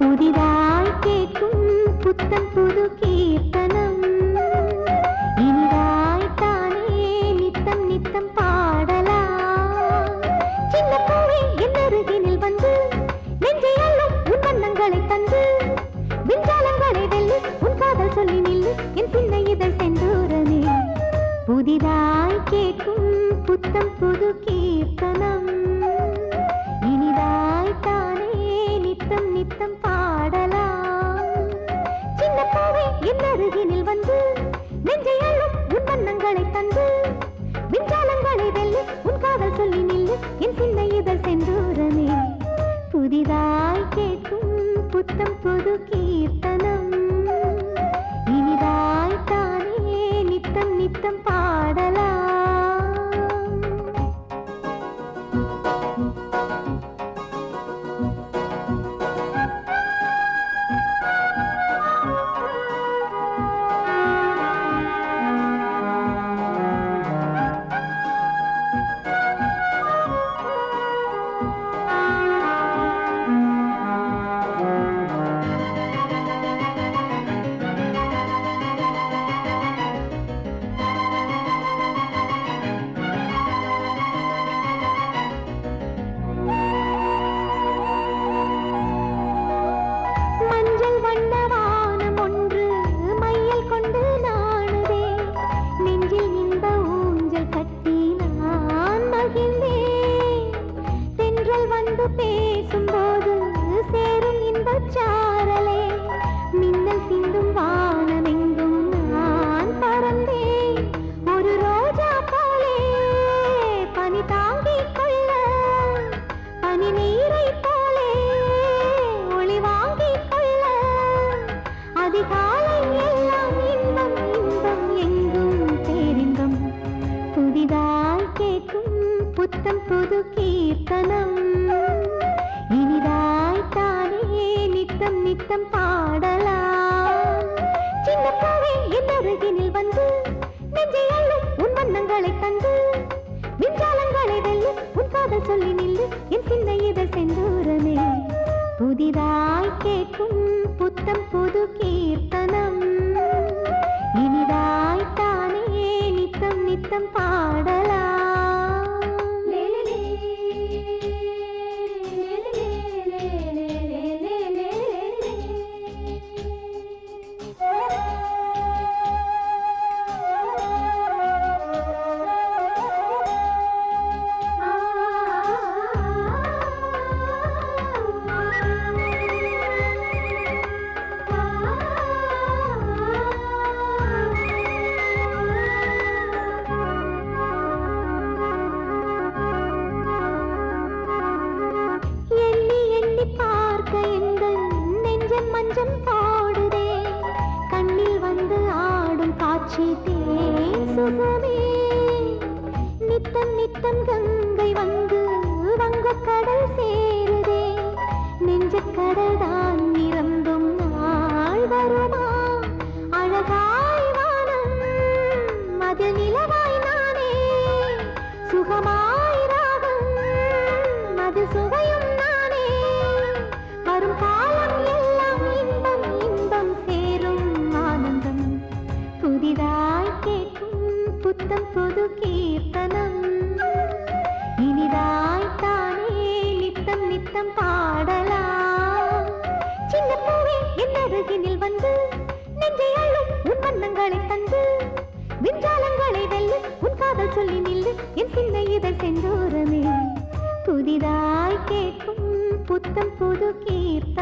புதிதாய் கேட்கும் புத்தம் புது கீர்த்தனம். இனிதாய் தானே நித்தம் நித்தம் பாடலாம். சின்ன பூவே என் அருகினில் வந்து நெஞ்சை அள்ளும் உன் வண்ணங்களை தந்து விஞ்ஞானங்களை வெல்லு உன் காதல் சொல்லி நில்லு என் சின்ன இதழ் செந்தூரமே. புதிதாய் கேட்கும் புத்தம் புது வந்து நெஞ்சை அள்ளும் உன் வண்ணங்களை தந்து. விஞ்ஞானங்களை வெல்லு உன் காதல் சொல்லி நில்லு என் சின்ன இதழ் செந்தூரமே. புதிதாய் கேட்கும் புத்தம் புது கீர்த்தனம். இனிதாய் தானே நித்தம் நித்தம் பாடலாம். அதிகாலை எல்லாம் இன்பம் இன்பம் எங்கும் பேரின்பம். புதிதாய் கேட்கும் புத்தம் புது கீர்த்தனம். இனிதாய் தானே நித்தம் நித்தம் பாடலாம். சின்ன பூவே என் அருகினில் வந்து நெஞ்சை அள்ளும் உன் வண்ணங்களை தந்து விஞ்ஞானங்களை வெல்லு உன் காதல் சொல்லி நில்லு என் சின்ன இதழ் செந்தூரமே. புதிதாய் கேட்கும் புத்தம் புது கீர்த்தனம் இனிதாய்த்தானே நித்தம் நித்தம் பாட நெஞ்சம் பாடுதே. கண்ணில் வந்து ஆடும் காட்சி தேன் சுகமே. நித்தம் நித்தம் கங்கை வந்து வங்க கடல் சேருதே. நெஞ்சக் கடல் தான் நிரம்பும் நாள் வருமா? அழகாய் வானம் அதில் நிலவாய் நானே. சுகமா உன் தந்து விஞ்ஞானங்களை வெல்லு உன் காதல் சொல்லி நில்லு என் சின்ன இதழ் செந்தூரமே. புதிதாய் கேட்கும் புத்தம் புது கீர்த்தனம்